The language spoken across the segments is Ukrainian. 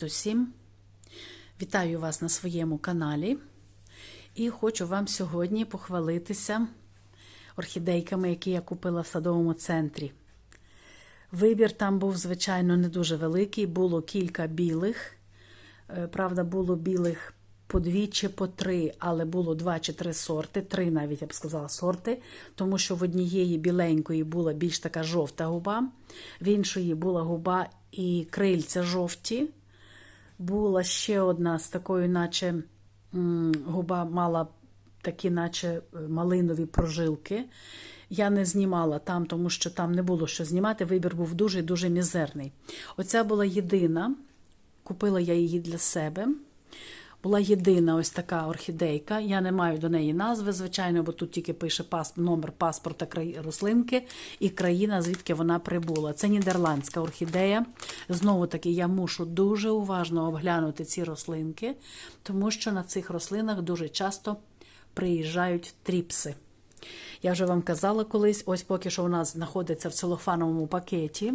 Привіт усім! Вітаю вас на своєму каналі і хочу вам сьогодні похвалитися орхідейками, які я купила в садовому центрі. Вибір там був, звичайно, не дуже великий, було кілька білих. Е, Правда, було білих по дві чи по три, але було два чи три сорти, три навіть я б сказала сорти, тому що в однієї біленької була більш така жовта губа, в іншої була губа і крильця жовті. Була ще одна з такою, наче губа мала такі, наче е, малинові прожилки. Я не знімала там, тому що там не було що знімати. Вибір був дуже дуже мізерний. Оця була єдина. Купила я її для себе. Була єдина ось така орхідейка. Я не маю до неї назви, звичайно, бо тут тільки пише пас, номер паспорта краї- рослинки і країна, звідки вона прибула. Це нідерландська орхідея. Знову таки, я мушу дуже уважно обглянути ці рослинки, тому що на цих рослинах дуже часто приїжджають тріпси. Я вже вам казала колись, ось поки що вона знаходиться в целофановому пакеті.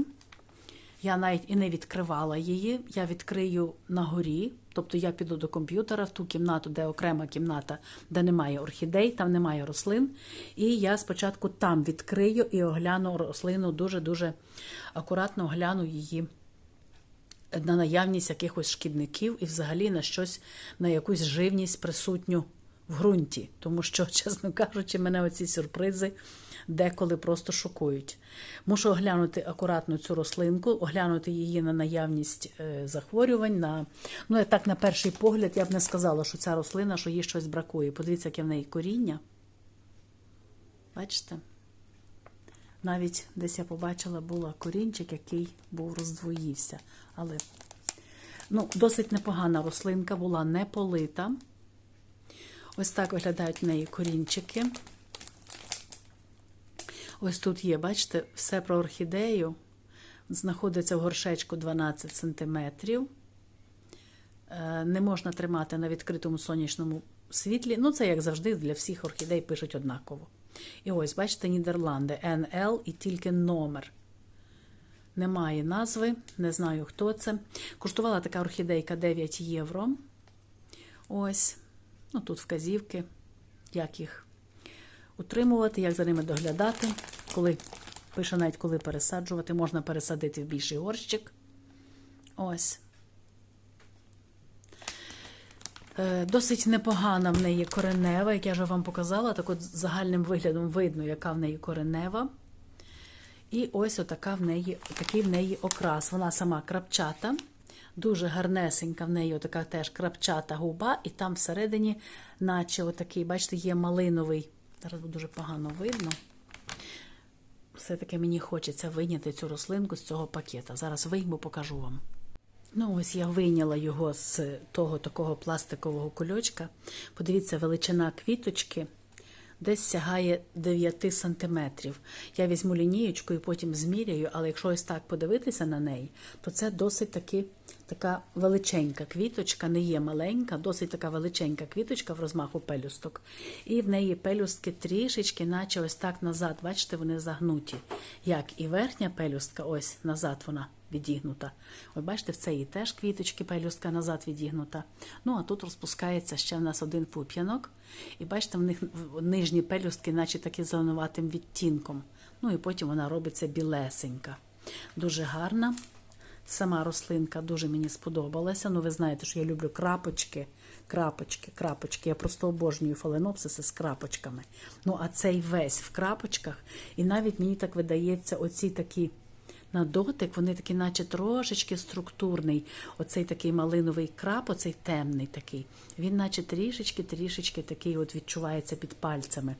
Я навіть і не відкривала її. Я відкрию на горі. Тобто я піду до комп'ютера в ту кімнату, де окрема кімната, де немає орхідей, там немає рослин. І я спочатку там відкрию і огляну рослину дуже-дуже акуратно огляну її на наявність якихось шкідників і взагалі на щось, на якусь живність присутню в ґрунті. Тому що, чесно кажучи, мене оці сюрпризи деколи просто шокують. Мушу оглянути акуратно цю рослинку, оглянути її на наявність е, захворювань. На... Ну, так, на перший погляд, я б не сказала, що ця рослина, що їй щось бракує. Подивіться, яке в неї коріння. Бачите? Навіть десь я побачила, була корінчик, який був роздвоївся. Але ну, досить непогана рослинка, була не полита. Ось так виглядають в неї корінчики. Ось тут є, бачите, все про орхідею. Знаходиться в горшечку 12 см. Не можна тримати на відкритому сонячному світлі. Ну, це, як завжди, для всіх орхідей пишуть однаково. І ось, бачите, Нідерланди, НЛ і тільки номер. Немає назви, не знаю, хто це. Коштувала така орхідейка 9 євро. Ось, ну тут вказівки, як їх утримувати, як за ними доглядати. Коли пише навіть коли пересаджувати, можна пересадити в більший горщик. Ось. Е, Досить непогана в неї коренева, як я вже вам показала, так от загальним виглядом видно, яка в неї коренева. І ось отака в неї, такий в неї окрас. Вона сама крапчата, дуже гарнесенька в неї отака теж крапчата губа, і там всередині, наче отакий, бачите, є малиновий. Зараз дуже погано видно. Все-таки мені хочеться вийняти цю рослинку з цього пакета. Зараз вийму, покажу вам. Ну, ось я вийняла його з того такого пластикового кульочка. Подивіться, величина квіточки десь сягає 9 сантиметрів. Я візьму лінієчку і потім зміряю, але якщо ось так подивитися на неї, то це досить таки така величенька квіточка, не є маленька, досить така величенька квіточка в розмаху пелюсток. І в неї пелюстки трішечки, наче ось так назад. Бачите, вони загнуті. Як і верхня пелюстка, ось назад вона відігнута. От бачите, в цієї теж квіточки, пелюстка назад відігнута. Ну, а тут розпускається ще в нас один пуп'янок. І бачите, в них нижні пелюстки, наче такі зеленуватим відтінком. Ну і потім вона робиться білесенька. Дуже гарна. Сама рослинка дуже мені сподобалася. Ну, ви знаєте, що я люблю крапочки, крапочки, крапочки. Я просто обожнюю фаленопсиси з крапочками. Ну, а цей весь в крапочках. І навіть мені так видається, оці такі на дотик, вони такі, наче трошечки структурний. Оцей такий малиновий крап, оцей темний такий. Він, наче трішечки-трішечки такий от відчувається під пальцями.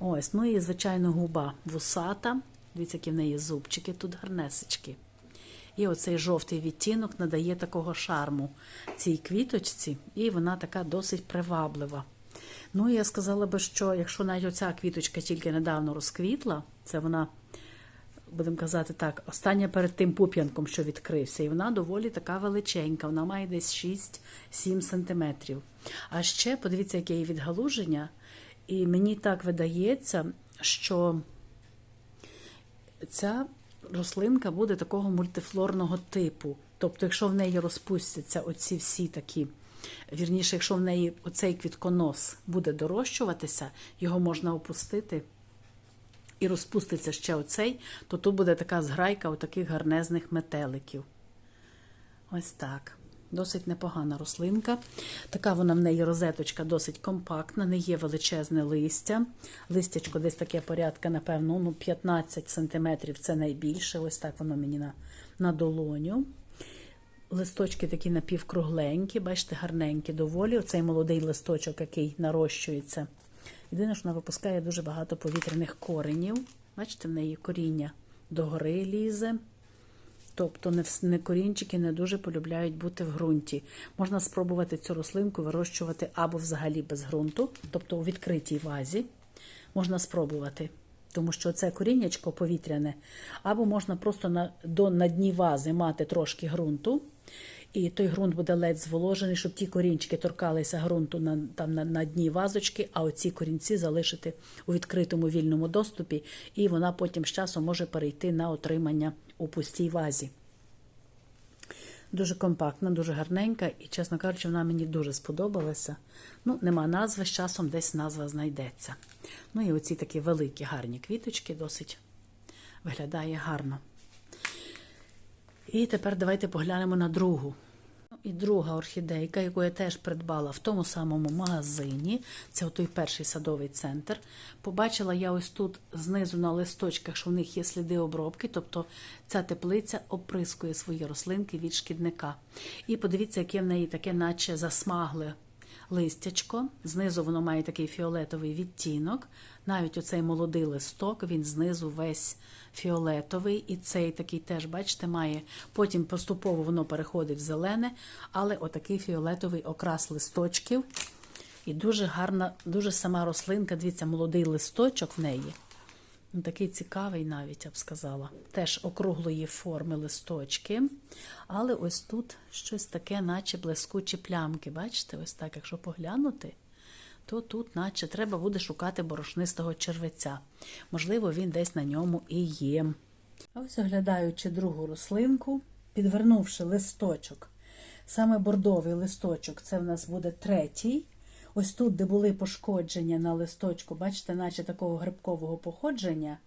Ось, ну і, звичайно, губа вусата. Дивіться, які в неї зубчики, тут гарнесечки. І оцей жовтий відтінок надає такого шарму цій квіточці, і вона така досить приваблива. Ну, я сказала би, що якщо навіть оця квіточка тільки недавно розквітла, це вона, будемо казати так, остання перед тим пуп'янком, що відкрився, і вона доволі така величенька, вона має десь 6-7 сантиметрів. А ще подивіться, яке її відгалуження, і мені так видається, що ця рослинка буде такого мультифлорного типу. Тобто, якщо в неї розпустяться оці всі такі, вірніше, якщо в неї оцей квітконос буде дорощуватися, його можна опустити і розпуститься ще оцей, то тут буде така зграйка отаких гарнезних метеликів. Ось так. Досить непогана рослинка. Така вона в неї розеточка досить компактна, не є величезне листя. Листячко десь таке порядка, напевно, ну, 15 см це найбільше. Ось так воно мені на, на долоню. Листочки такі напівкругленькі, бачите, гарненькі доволі. Оцей молодий листочок, який нарощується. Єдине, що вона випускає дуже багато повітряних коренів. Бачите, в неї коріння догори лізе. Тобто не, не корінчики не дуже полюбляють бути в ґрунті. Можна спробувати цю рослинку вирощувати або взагалі без ґрунту, тобто у відкритій вазі. Можна спробувати, тому що це коріннячко повітряне, або можна просто на, до, на дні вази мати трошки ґрунту, і той ґрунт буде ледь зволожений, щоб ті корінчики торкалися ґрунту на, там, на, на дні вазочки, а оці корінці залишити у відкритому вільному доступі, і вона потім з часом може перейти на отримання у пустій вазі. Дуже компактна, дуже гарненька, і, чесно кажучи, вона мені дуже сподобалася. Ну, нема назви, з часом десь назва знайдеться. Ну і оці такі великі гарні квіточки, досить виглядає гарно. І тепер давайте поглянемо на другу. І друга орхідейка, яку я теж придбала в тому самому магазині, це той перший садовий центр. Побачила я ось тут знизу на листочках, що в них є сліди обробки, тобто ця теплиця оприскує свої рослинки від шкідника. І подивіться, яке в неї таке, наче засмагле листячко. Знизу воно має такий фіолетовий відтінок. Навіть оцей молодий листок, він знизу весь фіолетовий, і цей такий теж, бачите, має. Потім поступово воно переходить в зелене, але отакий фіолетовий окрас листочків. І дуже гарна, дуже сама рослинка, дивіться, молодий листочок в неї. Ну, Такий цікавий навіть, я б сказала. Теж округлої форми листочки. Але ось тут щось таке, наче блискучі плямки. Бачите, ось так, якщо поглянути, то тут, наче, треба буде шукати борошнистого червеця. Можливо, він десь на ньому і є. Ось оглядаючи другу рослинку, підвернувши листочок, саме бордовий листочок, це в нас буде третій. Ось тут, де були пошкодження на листочку, бачите, наче такого грибкового походження.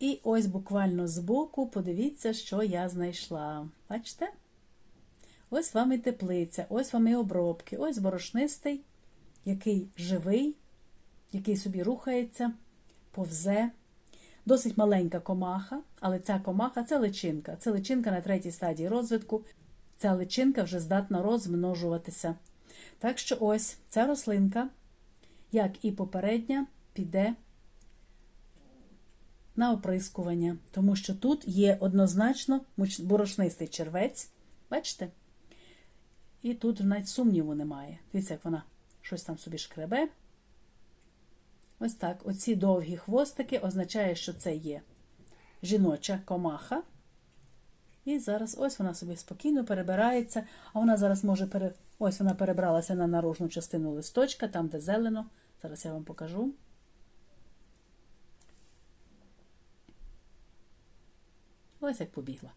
І ось буквально збоку, подивіться, що я знайшла. Бачите? Ось вам і теплиця, ось вам і обробки, ось борошнистий, який живий, який собі рухається, повзе. Досить маленька комаха, але ця комаха це личинка. Це личинка на третій стадії розвитку. Ця личинка вже здатна розмножуватися. Так що ось ця рослинка, як і попередня, піде на оприскування, тому що тут є однозначно борошнистий червець. Бачите? І тут навіть сумніву немає. Дивіться, як вона щось там собі шкребе. Ось так. Оці довгі хвостики означає, що це є жіноча комаха. І зараз ось вона собі спокійно перебирається, а вона зараз може пере... ось вона перебралася на наружну частину листочка, там, де зелено. Зараз я вам покажу. Ось як побігла.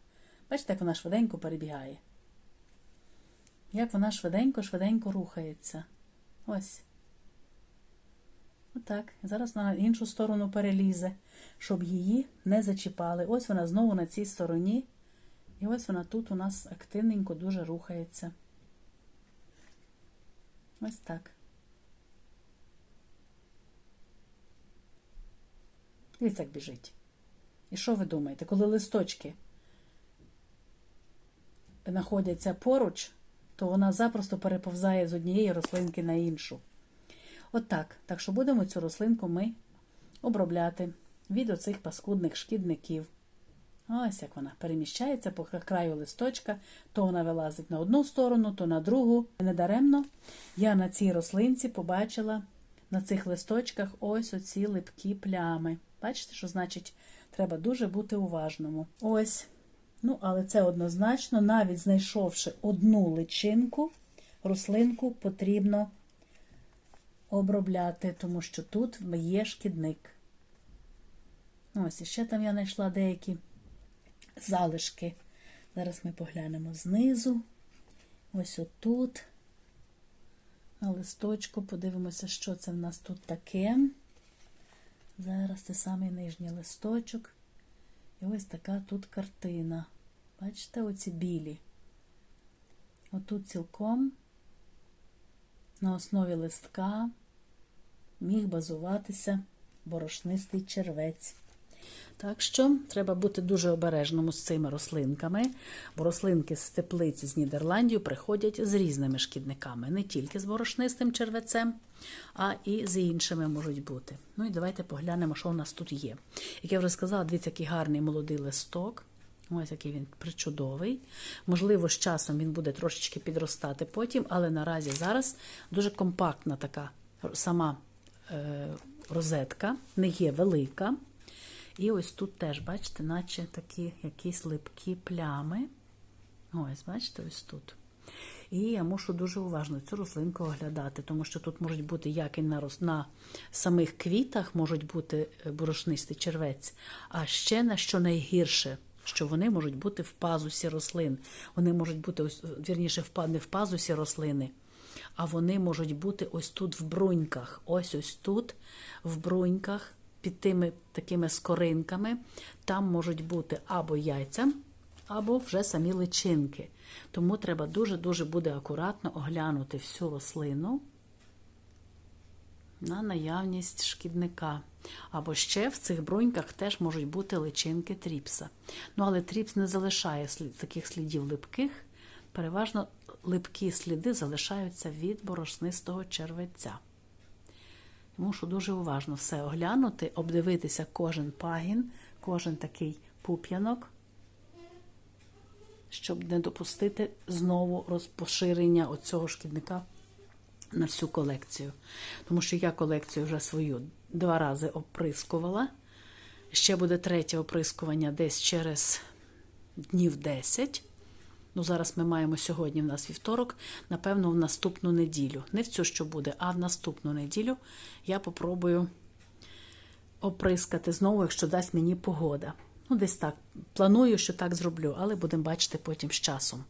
Бачите, як вона швиденько перебігає. Як вона швиденько-швиденько рухається. Ось. Отак. Зараз вона на іншу сторону перелізе, щоб її не зачіпали. Ось вона знову на цій стороні. І ось вона тут у нас активненько дуже рухається. Ось так. Дивіться, як біжить. І що ви думаєте, коли листочки знаходяться поруч, то вона запросто переповзає з однієї рослинки на іншу. От так. Так що будемо цю рослинку ми обробляти від оцих паскудних шкідників. Ось як вона переміщається по краю листочка, то вона вилазить на одну сторону, то на другу. Недаремно я на цій рослинці побачила на цих листочках ось оці липкі плями. Бачите, що значить, треба дуже бути уважному. Ось. Ну, але це однозначно, навіть знайшовши одну личинку, рослинку потрібно обробляти, тому що тут є шкідник. Ось, і ще там я знайшла деякі залишки Зараз ми поглянемо знизу. Ось отут. На листочку подивимося, що це в нас тут таке. Зараз це самий нижній листочок. І ось така тут картина. Бачите, оці білі. Отут цілком на основі листка міг базуватися борошнистий червець. Так що треба бути дуже обережному з цими рослинками, бо рослинки з теплиці з Нідерландів приходять з різними шкідниками, не тільки з борошнистим червецем, а і з іншими можуть бути. Ну і давайте поглянемо, що в нас тут є. Як я вже сказала, дивіться, який гарний молодий листок. Ось який він причудовий. Можливо, з часом він буде трошечки підростати потім, але наразі зараз дуже компактна така сама е, розетка, не є велика. І ось тут теж, бачите, наче такі якісь липкі плями. Ось, бачите, ось тут. І я мушу дуже уважно цю рослинку оглядати, тому що тут можуть бути як і на, на самих квітах можуть бути борошнистий червець, а ще на що найгірше, що вони можуть бути в пазусі рослин. Вони можуть бути, ось, вірніше, не в пазусі рослини, а вони можуть бути ось тут в бруньках. Ось ось тут, в бруньках під тими такими скоринками, там можуть бути або яйця, або вже самі личинки. Тому треба дуже-дуже буде акуратно оглянути всю рослину на наявність шкідника. Або ще в цих бруньках теж можуть бути личинки тріпса. Ну, але тріпс не залишає слід, таких слідів липких. Переважно липкі сліди залишаються від борошнистого червеця. Мушу дуже уважно все оглянути, обдивитися кожен пагін, кожен такий пуп'янок, щоб не допустити знову розпоширення оцього шкідника на всю колекцію. Тому що я колекцію вже свою два рази оприскувала. Ще буде третє оприскування десь через днів 10. Ну, зараз ми маємо сьогодні в нас вівторок, напевно, в наступну неділю. Не в цю, що буде, а в наступну неділю я попробую оприскати знову, якщо дасть мені погода. Ну, десь так. Планую, що так зроблю, але будемо бачити потім з часом.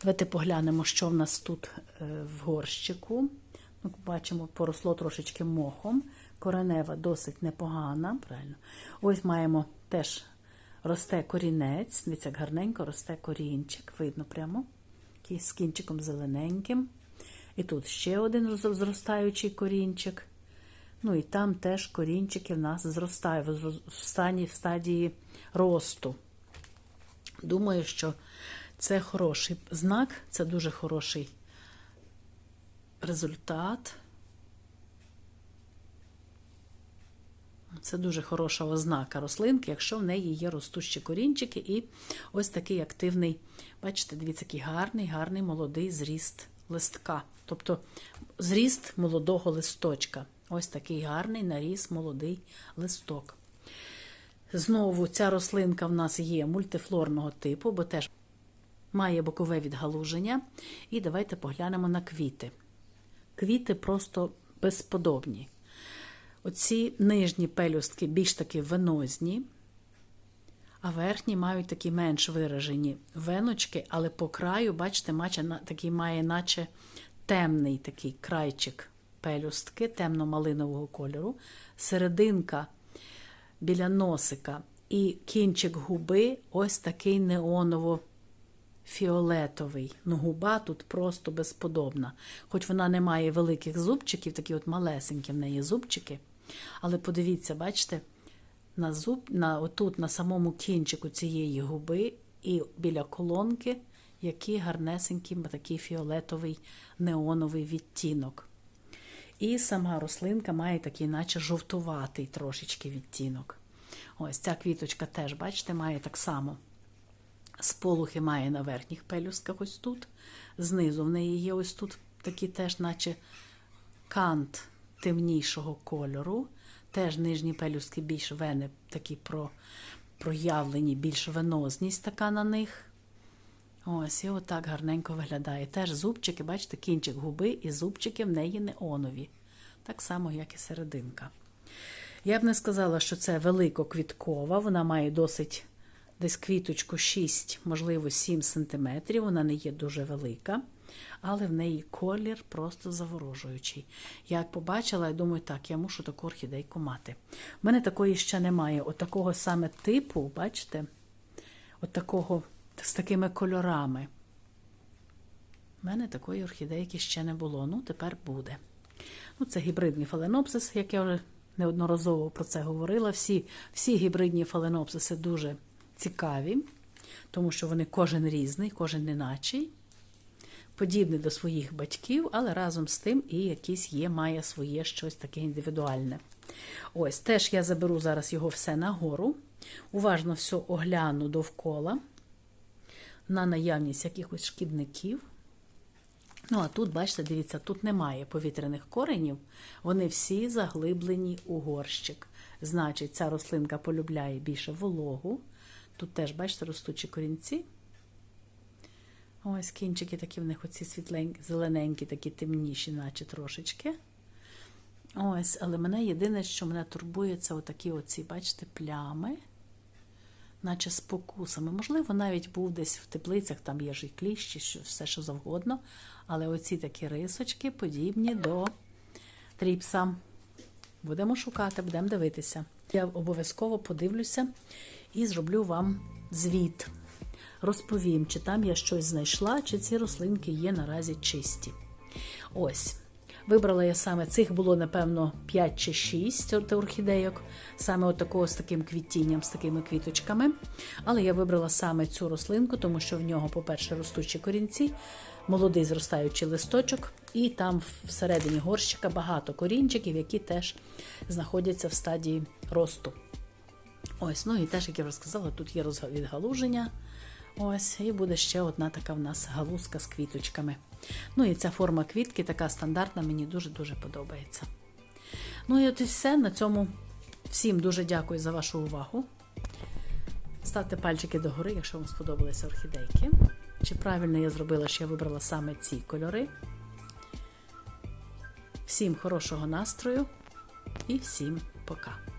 Давайте поглянемо, що в нас тут е, в горщику. Ну, Бачимо, поросло трошечки мохом. Коренева досить непогана. правильно. Ось маємо теж росте корінець, дивіться, як гарненько росте корінчик, видно прямо, з кінчиком зелененьким. І тут ще один зростаючий корінчик. Ну і там теж корінчики в нас зростають в в стадії росту. Думаю, що це хороший знак, це дуже хороший результат. Це дуже хороша ознака рослинки, якщо в неї є ростущі корінчики і ось такий активний, бачите, дивіться, який гарний, гарний молодий зріст листка. Тобто зріст молодого листочка. Ось такий гарний наріс молодий листок. Знову ця рослинка в нас є мультифлорного типу, бо теж має бокове відгалуження. І давайте поглянемо на квіти. Квіти просто безподобні. Оці нижні пелюстки більш таки венозні, а верхні мають такі менш виражені веночки, але по краю, бачите, такий має наче темний такий крайчик пелюстки темно-малинового кольору, серединка біля носика і кінчик губи ось такий неоново фіолетовий. Ну, губа тут просто безподобна. Хоч вона не має великих зубчиків, такі от малесенькі в неї зубчики. Але подивіться, бачите, на зуб, на, отут, на самому кінчику цієї губи і біля колонки, який гарнесенький такий фіолетовий неоновий відтінок. І сама рослинка має такий, наче жовтуватий трошечки відтінок. Ось ця квіточка теж, бачите, має так само. Сполухи має на верхніх пелюсках ось тут. Знизу в неї є ось тут такий теж, наче кант темнішого кольору. Теж нижні пелюстки більш вени такі про, проявлені, більш венозність така на них. Ось, і отак гарненько виглядає. Теж зубчики, бачите, кінчик губи і зубчики в неї неонові. Так само, як і серединка. Я б не сказала, що це великоквіткова, вона має досить десь квіточку 6, можливо, 7 см. Вона не є дуже велика, але в неї колір просто заворожуючий. Я як побачила, я думаю, так, я мушу таку орхідейку мати. У мене такої ще немає. От такого саме типу, бачите? От такого з такими кольорами. У мене такої орхідейки ще не було. Ну, тепер буде. Ну, Це гібридний фаленопсис, як я вже неодноразово про це говорила. Всі, всі гібридні фаленопсиси дуже цікаві, тому що вони кожен різний, кожен неначий, подібний до своїх батьків, але разом з тим і якийсь є, має своє щось таке індивідуальне. Ось, теж я заберу зараз його все нагору. Уважно все огляну довкола на наявність якихось шкідників. Ну, а тут, бачите, дивіться, тут немає повітряних коренів, вони всі заглиблені у горщик. Значить, ця рослинка полюбляє більше вологу. Тут теж, бачите, ростучі корінці. Ось кінчики такі в них оці світленькі, зелененькі, такі темніші, наче трошечки. Ось, але мене єдине, що мене турбує, це отакі оці, бачите, плями, наче з покусами. Можливо, навіть був десь в теплицях, там є ж і кліщі, що, все що завгодно. Але оці такі рисочки подібні до тріпса. Будемо шукати, будемо дивитися. Я обов'язково подивлюся і зроблю вам звіт. Розповім, чи там я щось знайшла, чи ці рослинки є наразі чисті. Ось. Вибрала я саме цих було, напевно, 5 чи 6 орхідейок, саме от такого з таким квітінням, з такими квіточками. Але я вибрала саме цю рослинку, тому що в нього, по-перше, ростучі корінці, молодий зростаючий листочок, і там всередині горщика багато корінчиків, які теж знаходяться в стадії росту. Ось, ну і теж, як я вже сказала, тут є відгалуження. Ось, і буде ще одна така в нас галузка з квіточками. Ну і ця форма квітки така стандартна, мені дуже-дуже подобається. Ну і от і все. На цьому всім дуже дякую за вашу увагу. Ставте пальчики догори, якщо вам сподобалися орхідейки. Чи правильно я зробила, що я вибрала саме ці кольори. Всім хорошого настрою і всім пока!